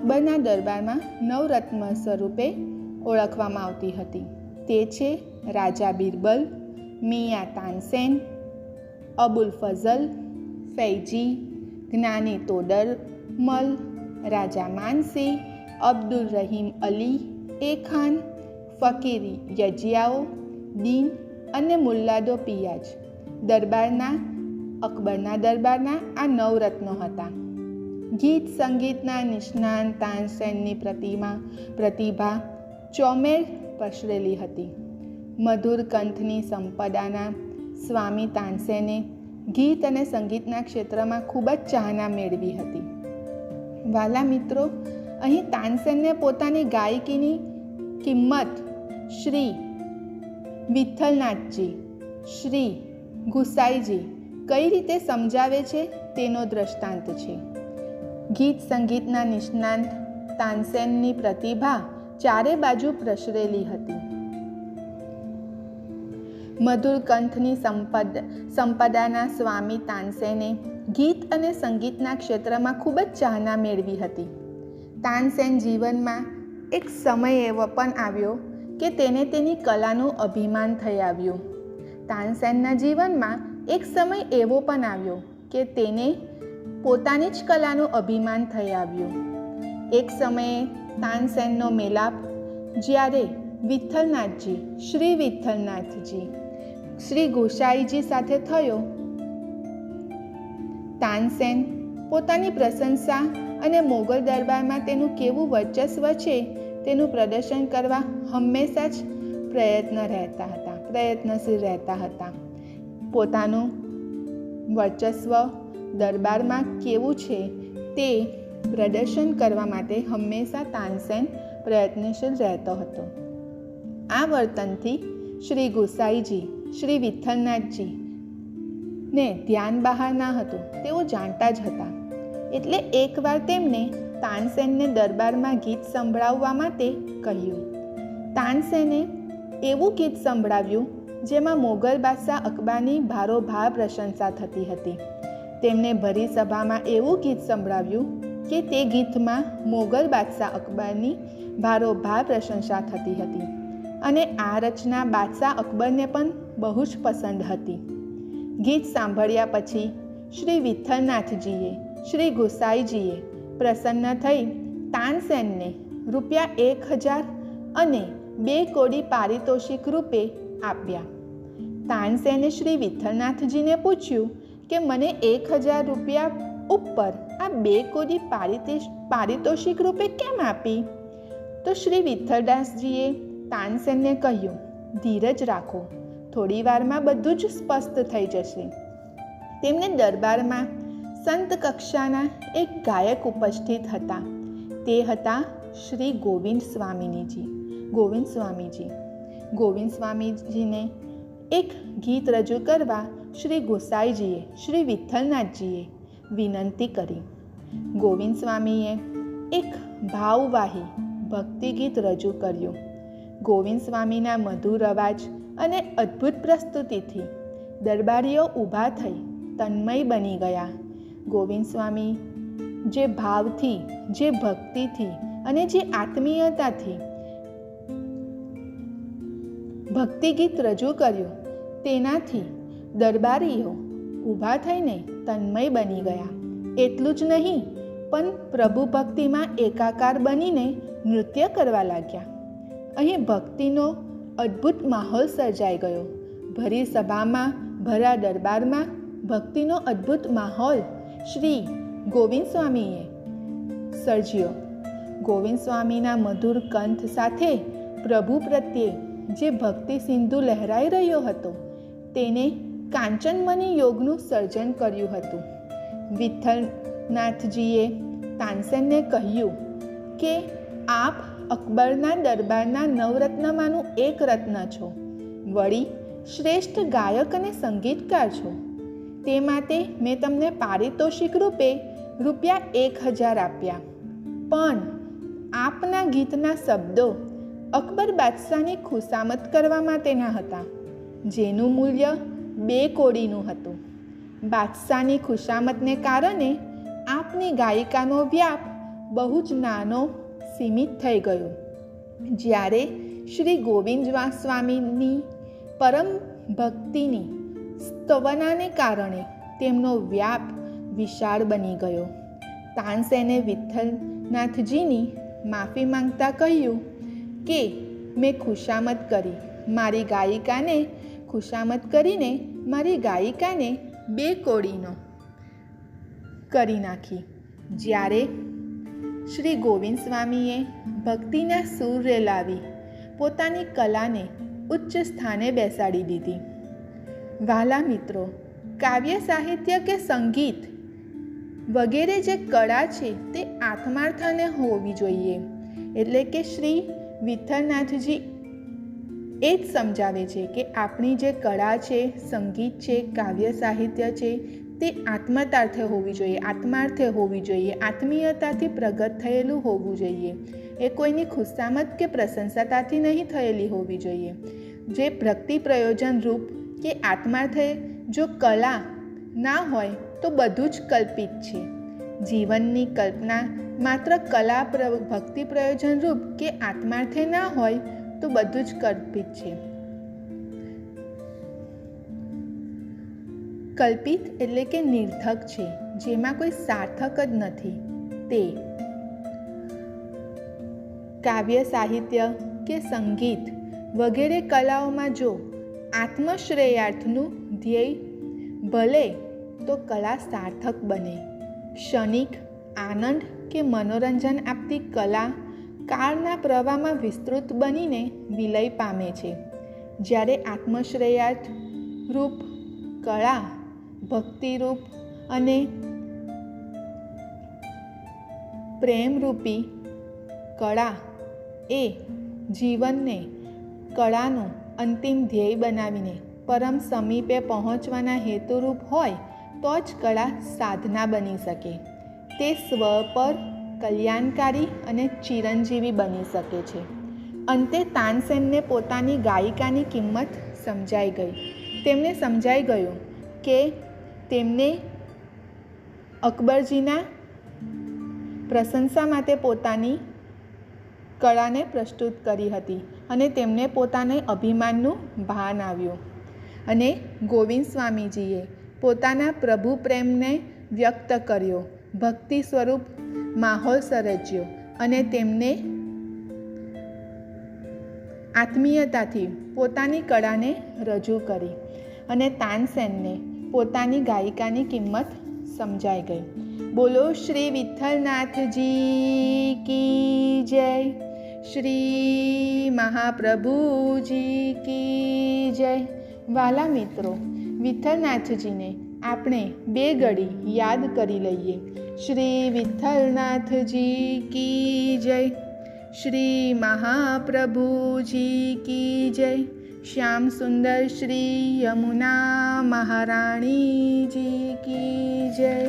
અકબરના દરબારમાં નવરત્ન સ્વરૂપે ઓળખવામાં આવતી હતી. તે છે રાજા બિરબલ, મિયા તાનસેન, અબુલ ફઝલ, ફૈજી, જ્ઞાની તોડર મલ, રાજા માનસી, અબ્દુલ રહીમ અલી એ ખાન ફકીરી યજિયાઓ, દીન અને મુલ્લાદો પિયાજ. દરબારના, અકબરના દરબારના આ નવરત્નો હતા. ગીત સંગીતના નિષ્ણાંત તાનસેનની પ્રતિમા, પ્રતિભા ચોમેર પસરેલી હતી. મધુર કંઠની સંપદાના સ્વામી તાનસેને ગીત અને સંગીતના ક્ષેત્રમાં ખૂબ જ ચાહના મેળવી હતી. વાલા મિત્રો, અહીં તાનસેનને પોતાની ગાયકીની કિંમત શ્રી વિઠ્ઠલનાથજી, શ્રી ગુસાઈજી કઈ રીતે સમજાવે છે તેનો દ્રષ્ટાંત છે. ગીત સંગીતના નિષ્ણાંત તાનસેનની પ્રતિભા ચારે બાજુ પ્રસરેલી હતી. મધુર કંઠની સંપદ, સંપદાના સ્વામી તાનસેને ગીત અને સંગીતના ક્ષેત્રમાં ખૂબ જ ચાહના મેળવી હતી. તાનસેન જીવનમાં એક સમય એવો પણ આવ્યો કે તેને તેની કલાનું અભિમાન થઈ આવ્યું. તાનસેનના જીવનમાં એક સમય એવો પણ આવ્યો કે તેને પોતાની જ કલાનું અભિમાન થઈ આવ્યું. એક સમયે તાનસેનનો મેલાપ જ્યારે વિઠ્ઠલનાથજી, શ્રી વિઠ્ઠલનાથજી, શ્રી ગોસાઈજી સાથે થયો, તાનસેન પોતાની પ્રશંસા અને મોગલ દરબારમાં તેનું કેવું વર્ચસ્વ છે તેનું પ્રદર્શન કરવા હંમેશા જ પ્રયત્ન રહેતા હતા, પ્રયત્નશીલ રહેતા હતા. પોતાનું વર્ચસ્વ દરબારમાં કેવું છે તે પ્રદર્શન કરવા માટે હંમેશા તાનસેન પ્રયત્નશીલ રહેતો હતો. આ વર્તનથી શ્રી ગુસાઈજી, શ્રી વિઠ્ઠલનાથજી ને ધ્યાન બહાર ના હતું. તેઓ જાણતા જ હતા. એટલે એકવાર તેમને તાનસેનને દરબારમાં ગીત સંભળાવવા માટે કહ્યું. તાનસેને એવું ગીત સંભળાવ્યું, જેમાં મોગલ બાદશાહ અકબરની ભારોભાર પ્રશંસા થતી હતી. તેમણે ભરી સભામાં એવું ગીત સંભળાવ્યું કે તે ગીતમાં મોગલ બાદશાહ અકબરની ભારોભાર પ્રશંસા થતી હતી અને આ રચના બાદશાહ અકબરને પણ બહુ જ પસંદ હતી. ગીત સાંભળ્યા પછી શ્રી વિઠ્ઠલનાથજીએ, શ્રી ગોસાઈજીએ પ્રસન્ન થઈ તાનસેનને રૂપિયા એક હજાર અને બે કોડી પારિતોષિક રૂપે આપ્યા. તાનસેને શ્રી વિઠ્ઠલનાથજીને પૂછ્યું કે મને એક હજાર રૂપિયા ઉપર આ બે કોડી પારિતેશ પારિતોષિક રૂપે કેમ આપી? તો શ્રી વિઠ્ઠલદાસજીએ તાનસેનને કહ્યું, ધીરજ રાખો, થોડી વારમાં બધું જ સ્પષ્ટ થઈ જશે. તેમને દરબારમાં સંત કક્ષાના એક ગાયક ઉપસ્થિત હતા. તે હતા શ્રી ગોવિંદ સ્વામીનીજી. ગોવિંદ સ્વામીજી. ગોવિંદ સ્વામીજીને એક ગીત રજૂ કરવા શ્રી ગોસાઈજીએ, શ્રી વિઠ્ઠલનાથજીએ વિનંતી કરી. ગોવિંદ સ્વામીએ એક ભાવવાહી ભક્તિ ગીત રજૂ કર્યું. ગોવિંદ સ્વામીના મધુર અવાજ અને અદ્ભુત પ્રસ્તુતિથી દરબારીઓ ઊભા થઈ તન્મય બની ગયા. ગોવિંદ સ્વામી જે ભાવથી, જે ભક્તિથી અને જે આત્મીયતાથી ભક્તિ ગીત રજૂ કર્યું, તેનાથી દરબારીઓ ઊભા થઈને તન્મય બની ગયા. એટલું જ નહીં, પણ પ્રભુ ભક્તિમાં એકાકાર બનીને નૃત્ય કરવા લાગ્યા. અહીં ભક્તિનો અદ્ભુત માહોલ સર્જાઈ ગયો. ભરી સભામાં, ભરા દરબારમાં ભક્તિનો અદ્ભુત માહોલ શ્રી ગોવિંદ સ્વામીએ સર્જ્યો. ગોવિંદ સ્વામીના મધુર કંઠ સાથે પ્રભુ પ્રત્યે જે ભક્તિ સિંધુ લહેરાઈ રહ્યો હતો, તેને કાંચનમની યોગનું સર્જન કર્યું હતું. વિઠ્ઠલનાથજીએ તાનસેનને કહ્યું કે, આપ અકબરના દરબારના નવરત્નમાંનું એક રત્ન છો. વળી શ્રેષ્ઠ ગાયક અને સંગીતકાર છો. તે માટે મેં તમને પારિતોષિક રૂપે રૂપિયા એક હજાર આપ્યા. પણ આપના ગીતના શબ્દો અકબર બાદશાહની ખુશામત કરવા માટેના હતા, જેનું મૂલ્ય બે કોડીનું હતું. બાદશાહની ખુશામતને કારણે આપની ગાયિકાનો વ્યાપ બહુ જ નાનો, સીમિત થઈ ગયો. જ્યારે શ્રી ગોવિંદ સ્વામીની પરમ ભક્તિની સ્તવનાને કારણે તેમનો વ્યાપ વિશાળ બની ગયો. તાનસેને વિઠ્ઠલનાથજીની માફી માંગતા કહ્યું કે, મેં ખુશામત કરી. મારી ગાયિકાને ખુશામત કરીને મારી ગાયિકાને બે કોડીનો કરી નાખી. જ્યારે શ્રી ગોવિંદ સ્વામીએ ભક્તિના સૂર રેલાવી પોતાની કલાને ઉચ્ચ સ્થાને બેસાડી દીધી. વાલા મિત્રો, કાવ્ય, સાહિત્ય કે સંગીત વગેરે જે કળા છે તે આત્માર્થને હોવી જોઈએ. એટલે કે શ્રી વિઠ્ઠલનાથજી એ જ સમજાવે છે કે આપણી જે કળા છે, સંગીત છે, કાવ્ય સાહિત્ય છે, તે આત્મતાર્થે હોવી જોઈએ, આત્માર્થે હોવી જોઈએ, આત્મીયતાથી પ્રગટ થયેલું હોવું જોઈએ. એ કોઈની ખુશામત કે પ્રશંસાતાથી નહીં થયેલી હોવી જોઈએ. જે ભક્તિ પ્રયોજન રૂપ કે આત્માર્થે જો કલા ના હોય તો બધું જ કલ્પિત છે. જીવનની કલ્પના માત્ર કલા પ્ર, ભક્તિ પ્રયોજન રૂપ કે આત્માર્થે ના હોય તો બધું જ કલ્પિત છે. કલ્પિત એટલે કે નિર્થક છે, જેમાં કોઈ સાર્થક જ નથી. તે કાવ્ય, સાહિત્ય કે સંગીત વગેરે કલાઓમાં જો આત્મશ્રેયાર્થનું ધ્યેય ભલે, તો કલા સાર્થક બને. ક્ષણિક આનંદ કે મનોરંજન આપતી કલા કાળના પ્રવાહમાં વિસ્તૃત બનીને વિલય પામે છે. જ્યારે આત્મશ્રેયાર્થ રૂપ, કળા, ભક્તિરૂપ અને પ્રેમરૂપી કળા એ જીવનને કળાનું અંતિમ ધ્યેય બનાવીને પરમ સમીપે પહોંચવાના હેતુરૂપ હોય તો જ કળા સાધના બની શકે. તે સ્વ પર કલ્યાણકારી અને ચિરંજીવી બની શકે છે. અંતે તાનસેનને પોતાની ગાયિકાની કિંમત સમજાઈ ગઈ. તેમને સમજાઈ ગયું કે તેમને અકબરજીના પ્રશંસા માટે પોતાની કળાને પ્રસ્તુત કરી હતી અને તેમને પોતાને અભિમાનનું ભાન આવ્યું. અને ગોવિંદ સ્વામીજીએ પોતાના પ્રભુ પ્રેમને વ્યક્ત કર્યો. ભક્તિ સ્વરૂપ માહોલ સર્જ્યો અને તેમને આત્મીયતાથી પોતાની કળાને રજૂ કરી અને તાનસેનને પોતાની ગાયિકાની કિંમત સમજાઈ ગઈ. બોલો, શ્રી વિઠ્ઠલનાથજી કી જય. શ્રી મહાપ્રભુજી કી જય. વાલા મિત્રો, વિઠ્ઠલનાથજીને આપણે બે ઘડી યાદ કરી લઈએ. શ્રી વિઠ્ઠલનાથજી કી જય. શ્રી મહાપ્રભુજી કી જય. શ્યામ સુંદર શ્રી યમુના મહારાણીજી કી જય.